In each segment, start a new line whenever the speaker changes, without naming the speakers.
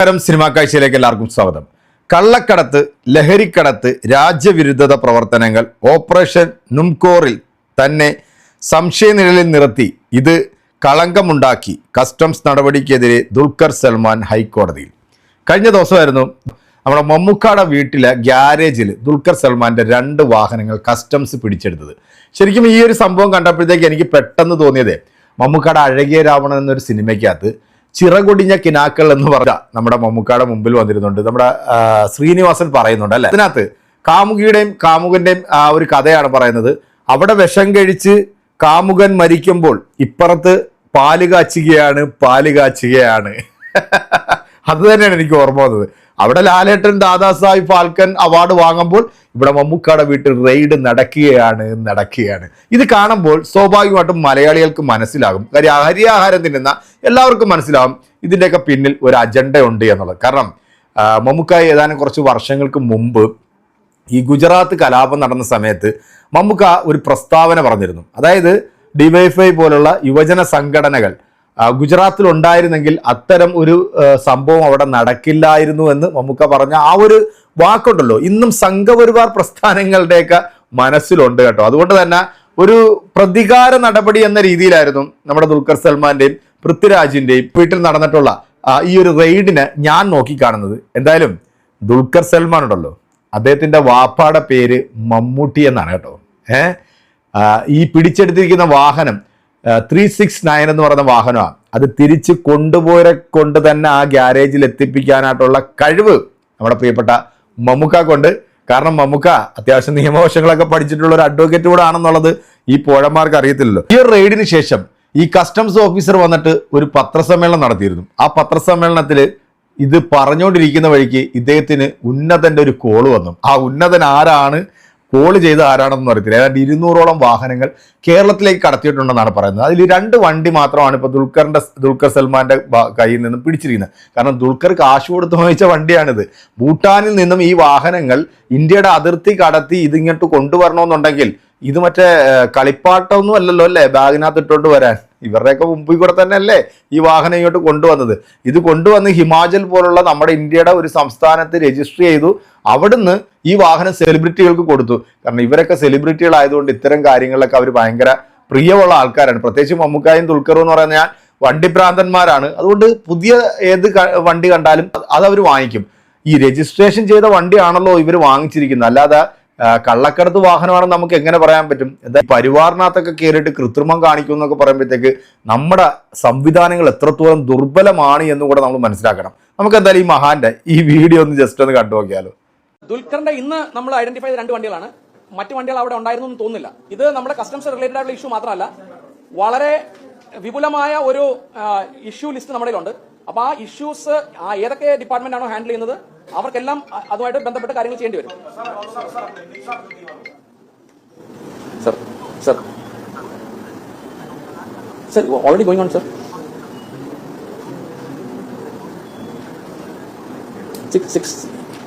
നമസ്കാരം സിനിമാ കാഴ്ചയിലേക്ക് എല്ലാവർക്കും സ്വാഗതം. കള്ളക്കടത്ത് ലഹരിക്കടത്ത് രാജ്യവിരുദ്ധത പ്രവർത്തനങ്ങൾ ഓപ്പറേഷൻ നുംകോറിൽ തന്നെ സംശയനിഴലിൽ നിർത്തി. ഇത് കളങ്കമുണ്ടാക്കി കസ്റ്റംസ് നടപടിക്കെതിരെ ദുൽഖർ സൽമാൻ ഹൈക്കോടതിയിൽ. കഴിഞ്ഞ ദിവസമായിരുന്നു നമ്മുടെ മമ്മൂക്കാടെ വീട്ടിലെ ഗ്യാരേജിൽ ദുൽഖർ സൽമാന്റെ രണ്ട് വാഹനങ്ങൾ കസ്റ്റംസ് പിടിച്ചെടുത്തത്. ശരിക്കും ഈ ഒരു സംഭവം കണ്ടപ്പോഴത്തേക്ക് എനിക്ക് പെട്ടെന്ന് തോന്നിയതേ മമ്മൂക്കാടെ അഴകിയ രാവണൻ എന്നൊരു സിനിമയ്ക്കകത്ത് ചിറകൊടിഞ്ഞ കിനാക്കൾ എന്ന് പറഞ്ഞ നമ്മുടെ മമ്മൂക്കാടെ മുമ്പിൽ വന്നിരുന്നുണ്ട്. നമ്മുടെ ശ്രീനിവാസൻ പറയുന്നുണ്ട് അല്ലെ? അതിനകത്ത് കാമുകിയുടെയും കാമുകന്റെയും ആ ഒരു കഥയാണ് പറയുന്നത്. അവിടെ വിഷം കഴിച്ച് കാമുകൻ മരിക്കുമ്പോൾ ഇപ്പുറത്ത് പാൽ കാച്ചുകയാണ് പാൽ കാച്ചുകയാണ്. അത് തന്നെയാണ് എനിക്ക് ഓർമ്മ വന്നത്. അവിടെ ലാലേട്ടൻ ദാദാസാഹിബ് ഫാൽക്കൻ അവാർഡ് വാങ്ങുമ്പോൾ ഇവിടെ മമ്മൂക്കാടെ വീട്ടിൽ റെയ്ഡ് നടക്കുകയാണ് നടക്കുകയാണ്. ഇത് കാണുമ്പോൾ സ്വാഭാവികമായിട്ടും മലയാളികൾക്ക് മനസ്സിലാകും. കാര്യം ഹരിയാഹാരം തിന്നുന്ന എല്ലാവർക്കും മനസ്സിലാകും ഇതിന്റെയൊക്കെ പിന്നിൽ ഒരു അജണ്ട ഉണ്ട് എന്നുള്ളത്. കാരണം മമ്മൂക്ക ഏതാനും കുറച്ച് വർഷങ്ങൾക്ക് മുമ്പ് ഈ ഗുജറാത്ത് കലാപം നടന്ന സമയത്ത് മമ്മൂക്ക ഒരു പ്രസ്താവന പറഞ്ഞിരുന്നു. അതായത് ഡിവൈഫൈ പോലുള്ള യുവജന സംഘടനകൾ ഗുജറാത്തിൽ ഉണ്ടായിരുന്നെങ്കിൽ അത്തരം ഒരു സംഭവം അവിടെ നടക്കില്ലായിരുന്നു എന്ന് മമ്മൂക്ക പറഞ്ഞ ആ ഒരു വാക്കുണ്ടല്ലോ. ഇന്നും സംഘപരിവാർ പ്രസ്ഥാനങ്ങളുടെയൊക്കെ മനസ്സിലുണ്ട് കേട്ടോ. അതുകൊണ്ട് തന്നെ ഒരു പ്രതികാര നടപടി എന്ന രീതിയിലായിരുന്നു നമ്മുടെ ദുൽഖർ സൽമാന്റെയും പൃഥ്വിരാജിന്റെയും വീട്ടിൽ നടന്നിട്ടുള്ള ഈ ഒരു റെയ്ഡിനെ ഞാൻ നോക്കിക്കാണുന്നത്. എന്തായാലും ദുൽഖർ സൽമാൻ ഉണ്ടല്ലോ അദ്ദേഹത്തിന്റെ വാപ്പാടെ പേര് മമ്മൂട്ടി എന്നാണ് കേട്ടോ. ഏഹ് ഈ പിടിച്ചെടുത്തിരിക്കുന്ന വാഹനം ത്രീ സിക്സ് നയൻ എന്ന് പറയുന്ന വാഹനമാണ്. അത് തിരിച്ച് കൊണ്ടുപോയരെ കൊണ്ട് തന്നെ ആ ഗ്യാരേജിൽ എത്തിപ്പിക്കാനായിട്ടുള്ള കഴിവ് നമ്മുടെ പ്രിയപ്പെട്ട മമ്മൂക്ക കൊണ്ട് കാരണം മമ്മുക്ക അത്യാവശ്യം നിയമവശങ്ങളൊക്കെ പഠിച്ചിട്ടുള്ള ഒരു അഡ്വക്കേറ്റ് കൂടെ ആണെന്നുള്ളത് ഈ പോഴന്മാർക്ക് അറിയത്തില്ലല്ലോ. ഈ റെയ്ഡിന് ശേഷം ഈ കസ്റ്റംസ് ഓഫീസർ വന്നിട്ട് ഒരു പത്രസമ്മേളനം നടത്തിയിരുന്നു. ആ പത്രസമ്മേളനത്തിൽ ഇത് പറഞ്ഞുകൊണ്ടിരിക്കുന്ന വഴിക്ക് ഇദ്ദേഹത്തിന് ഉന്നതന്റെ ഒരു കോൾ വന്നു. ആ ഉന്നതൻ ആരാണ്? കോൾ ചെയ്ത് ആരാണെന്ന് അറിയത്തില്ല. ഏതാണ്ട് ഇരുന്നൂറോളം വാഹനങ്ങൾ കേരളത്തിലേക്ക് കടത്തിയിട്ടുണ്ടെന്നാണ് പറയുന്നത്. അതിൽ രണ്ട് വണ്ടി മാത്രമാണ് ഇപ്പോൾ ദുൽഖറിന്റെ ദുൽഖർ സൽമാന്റെ കയ്യിൽ നിന്നും പിടിച്ചിരിക്കുന്നത്. കാരണം ദുൽഖർ കാശ് കൊടുത്ത് വാങ്ങിച്ച വണ്ടിയാണിത്. ഭൂട്ടാനിൽ നിന്നും ഈ വാഹനങ്ങൾ ഇന്ത്യയുടെ അതിർത്തി കടത്തി ഇതിങ്ങോട്ട് കൊണ്ടുവരണമെന്നുണ്ടെങ്കിൽ ഇത് മറ്റേ കളിപ്പാട്ടമൊന്നും അല്ലല്ലോ അല്ലേ? ബാഗിനകത്ത് ഇട്ടോണ്ട് വരാൻ. ഇവരുടെയൊക്കെ മുമ്പിൽ കൂടെ തന്നെ അല്ലേ ഈ വാഹനം ഇങ്ങോട്ട് കൊണ്ടുവന്നത്. ഇത് കൊണ്ടുവന്ന് ഹിമാചൽ പോലുള്ള നമ്മുടെ ഇന്ത്യയുടെ ഒരു സംസ്ഥാനത്ത് രജിസ്റ്റർ ചെയ്തു. അവിടുന്ന് ഈ വാഹനം സെലിബ്രിറ്റികൾക്ക് കൊടുത്തു. കാരണം ഇവരൊക്കെ സെലിബ്രിറ്റികളായതുകൊണ്ട് ഇത്തരം കാര്യങ്ങളിലൊക്കെ അവർ ഭയങ്കര പ്രിയമുള്ള ആൾക്കാരാണ്. പ്രത്യേകിച്ച് മമ്മൂക്കായും ദുൽഖറും എന്ന് പറഞ്ഞാൽ വണ്ടിഭ്രാന്തന്മാരാണ്. അതുകൊണ്ട് പുതിയ ഏത് വണ്ടി കണ്ടാലും അത് അവർ വാങ്ങിക്കും. ഈ രജിസ്ട്രേഷൻ ചെയ്ത വണ്ടിയാണല്ലോ ഇവർ വാങ്ങിച്ചിരിക്കുന്നത്. അല്ലാതെ കള്ളക്കടത്ത് വാഹനമാണെന്ന് നമുക്ക് എങ്ങനെ പറയാൻ പറ്റും? എന്താ പരിവാറിനകത്തൊക്കെ കയറിയിട്ട് കൃത്രിമം കാണിക്കും എന്നൊക്കെ പറയുമ്പോഴത്തേക്ക് നമ്മുടെ സംവിധാനങ്ങൾ എത്രത്തോളം ദുർബലമാണ് എന്ന് കൂടെ നമ്മൾ മനസ്സിലാക്കണം. നമുക്ക് എന്തായാലും ഈ മഹാന്റെ ഈ വീഡിയോ ഒന്ന് ജസ്റ്റ് ഒന്ന് കണ്ടു നോക്കിയാലോ.
ദുൽഖറിന്റെ ഇന്ന് നമ്മൾ ഐഡന്റിഫൈ ചെയ്ത രണ്ട് വണ്ടികളാണ്. മറ്റു വണ്ടികൾ അവിടെ ഉണ്ടായിരുന്നു എന്ന് തോന്നുന്നില്ല. ഇത് നമ്മുടെ കസ്റ്റംസ് റിലേറ്റഡ് ആയിട്ടുള്ള ഇഷ്യൂ മാത്രമല്ല വളരെ വിപുലമായ ഒരു ഇഷ്യൂ ലിസ്റ്റ് നമ്മുടെ ഉണ്ട് അപ്പൊ ആ ഇഷ്യൂസ് ഏതൊക്കെ ഡിപ്പാർട്ട്മെന്റ് ആണോ ഹാൻഡിൽ ചെയ്യുന്നത് അവർക്കെല്ലാം അതുമായിട്ട് ബന്ധപ്പെട്ട കാര്യങ്ങൾ ചെയ്യേണ്ടി വരും sir sir sir already going on sir six six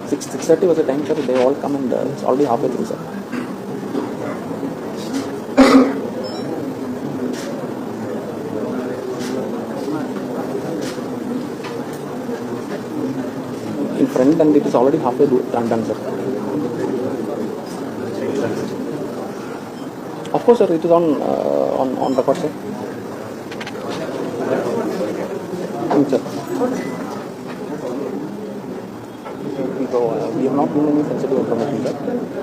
six six thirty was the time sir they all come and uh, it's already halfway through sir front and it is already halfway done done sir of course sir it is on uh, on on record sir Mm, sir So uh, we have not given any sensitive information, sir.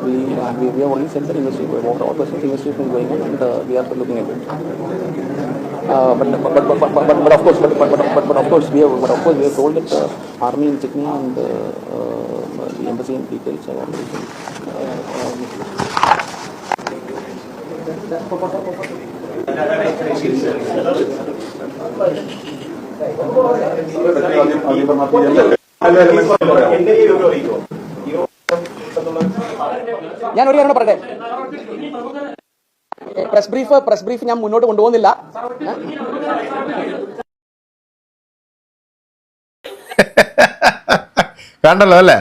We, uh, we, we have only said that investigation, overall process investigation is going on and uh, we are looking at it. Uh, but, but, but, but, but, but of course, but, but, but, but, but of course, we have, but of course, we have told that uh, army in Sydney and uh, uh, the embassy in details have already been. Uh, um, ഞാൻ ഒരു കാര്യം പറയട്ടെ press brief press brief ഞാൻ മുന്നോട്ട് കൊണ്ടുപോകുന്നില്ല.
കണ്ടല്ലോ അല്ലേ?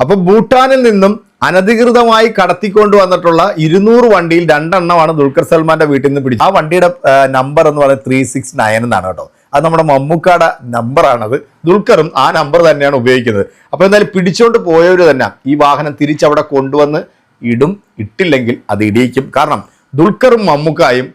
അപ്പൊ ഭൂട്ടാനിൽ നിന്നും അനധികൃതമായി കടത്തിക്കൊണ്ട് വന്നിട്ടുള്ള ഇരുന്നൂറ് വണ്ടിയിൽ രണ്ടെണ്ണമാണ് ദുൽഖർ സൽമാന്റെ വീട്ടിൽ നിന്ന് പിടിച്ചത്. ആ വണ്ടിയുടെ നമ്പർ എന്ന് പറയുന്നത് ത്രീ സിക്സ് നയൻ എന്നാണ് കേട്ടോ. അത് നമ്മുടെ മമ്മൂക്കാടെ നമ്പറാണത് ദുൽഖറും ആ നമ്പർ തന്നെയാണ് ഉപയോഗിക്കുന്നത്. അപ്പോൾ എന്തായാലും പിടിച്ചോണ്ട് പോയവര് തന്നെ ഈ വാഹനം തിരിച്ചവിടെ കൊണ്ടുവന്ന് ഇടും ഇട്ടില്ലെങ്കിൽ അത് ഇടിയിക്കും. കാരണം ദുൽഖറും മമ്മൂക്കായും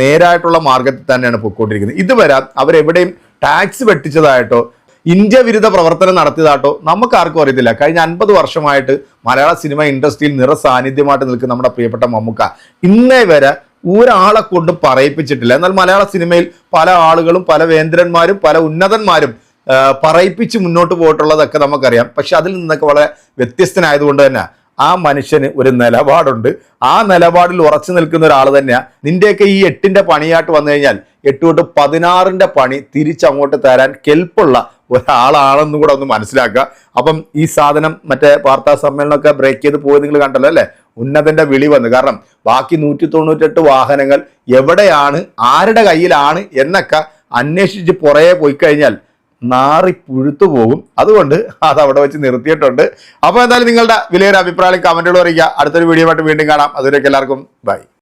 നേരായിട്ടുള്ള മാർഗത്തിൽ തന്നെയാണ് പൊയ്ക്കൊണ്ടിരിക്കുന്നത് ഇതുവരെ അവരെവിടെയും ടാക്സ് വെട്ടിച്ചതായിട്ടോ ഇന്ത്യ വിരുദ്ധ പ്രവർത്തനം നടത്തിയതാട്ടോ നമുക്ക് ആർക്കും അറിയത്തില്ല. കഴിഞ്ഞ അൻപത് വർഷമായിട്ട് മലയാള സിനിമ ഇൻഡസ്ട്രിയിൽ നിറ സാന്നിധ്യമായിട്ട് നിൽക്കുന്ന നമ്മുടെ പ്രിയപ്പെട്ട മമ്മൂക്ക ഇന്നേ വരെ ഒരാളെ കൊണ്ട് പറയിപ്പിച്ചിട്ടില്ല. എന്നാൽ മലയാള സിനിമയിൽ പല ആളുകളും പല വേന്ദ്രന്മാരും പല ഉന്നതന്മാരും പറയിപ്പിച്ച് മുന്നോട്ട് പോയിട്ടുള്ളതൊക്കെ നമുക്കറിയാം. പക്ഷെ അതിൽ നിന്നൊക്കെ വളരെ വ്യത്യസ്തനായതുകൊണ്ട് തന്നെ ആ മനുഷ്യന് ഒരു നിലപാടുണ്ട്. ആ നിലപാടിൽ ഉറച്ചു നിൽക്കുന്ന ഒരാൾ തന്നെയാണ് നിന്റെയൊക്കെ ഈ എട്ടിന്റെ പണിയായിട്ട് വന്നു കഴിഞ്ഞാൽ എട്ട് തൊട്ട് പതിനാറിന്റെ പണി തിരിച്ചങ്ങോട്ട് തരാൻ കെൽപ്പുള്ള ഒരാളാണെന്ന് കൂടെ ഒന്ന് മനസ്സിലാക്കുക. അപ്പം ഈ സാധനം മറ്റേ വാർത്താ സമ്മേളനമൊക്കെ ബ്രേക്ക് ചെയ്ത് പോയത് നിങ്ങൾ കണ്ടല്ലോ അല്ലേ? ഉന്നതന്റെ വിളി വന്നു. കാരണം ബാക്കി നൂറ്റി തൊണ്ണൂറ്റെട്ട് വാഹനങ്ങൾ എവിടെയാണ് ആരുടെ കയ്യിലാണ് എന്നൊക്കെ അന്വേഷിച്ച് പുറകെ പോയി കഴിഞ്ഞാൽ നാറി പുഴുത്തു പോകും. അതുകൊണ്ട് അത് അവിടെ വെച്ച് നിർത്തിയിട്ടുണ്ട്. അപ്പോൾ എന്തായാലും നിങ്ങളുടെ വിലയൊരു അഭിപ്രായം കമന്റുകൾ അറിയിക്കുക. അടുത്തൊരു വീഡിയോ ആയിട്ട് വീണ്ടും കാണാം. അതുവരെയൊക്കെ എല്ലാവർക്കും ബൈ